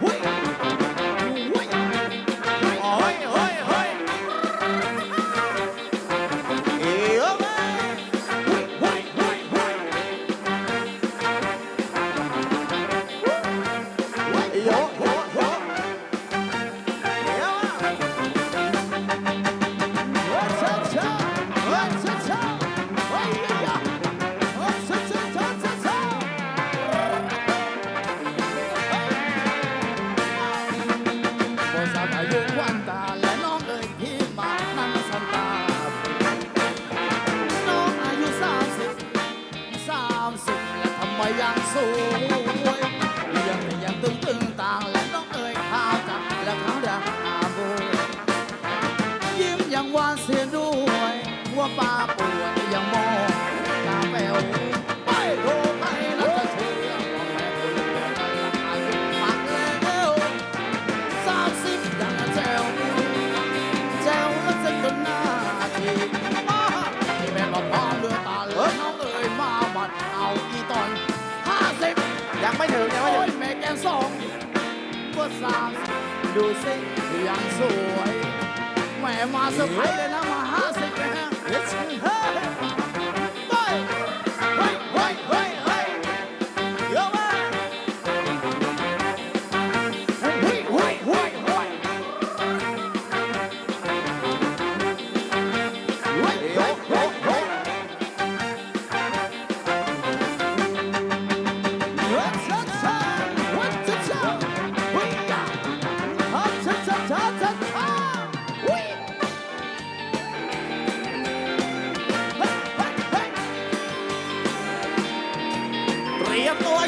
Wait. ควันตาและน้องเอ่ยพี่มานั่งสันตา น้องอายุสามสิบสามสิบและทำไมยังสวยยังแต่ยังตึงตึงต่างและน้องเอ่ยข้าวจับและเขาดาโบยิ้มยังหวานเสียด้วยว่าป้าป่วยยังมอง สามสิบดูสิยังสวยแหม่มาเซอร์ไพรส์เลยนะมาห้าสิบนะฮะ Let's go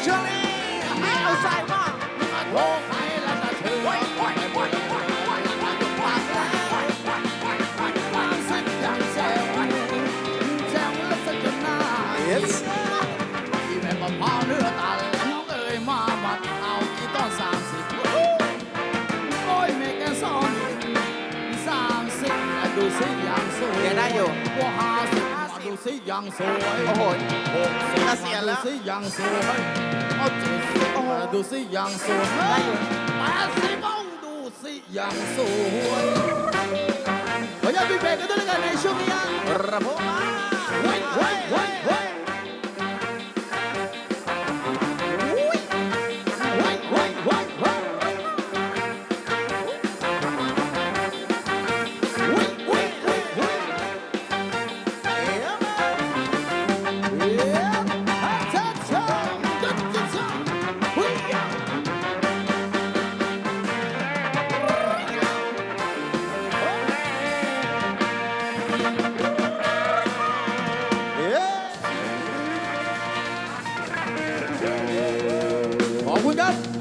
เชื่อรี่ให้เอาใส่บ้างมาโทษใครแล้วจะเชื่อที่แม่มะพร้าเนื้อตันน้องเอ๋ยมาบัดเอาอีต้นสามสิบโอยเมกแกซอสามสิบดูสิย่งสวยได้อยู่ สิบมาดูสิยังสวยโอ้โหหกสิบเกษียณแล้ว ดูสิยังสวยเอาเจ็ดสิบมาดูสิยังสวยได้อยู่ แปดสิบเอาดูสิยังสวยขออนุญาตพี่เบรกกันด้วยแล้วกันในช่วงนี้ระบบม Yeah.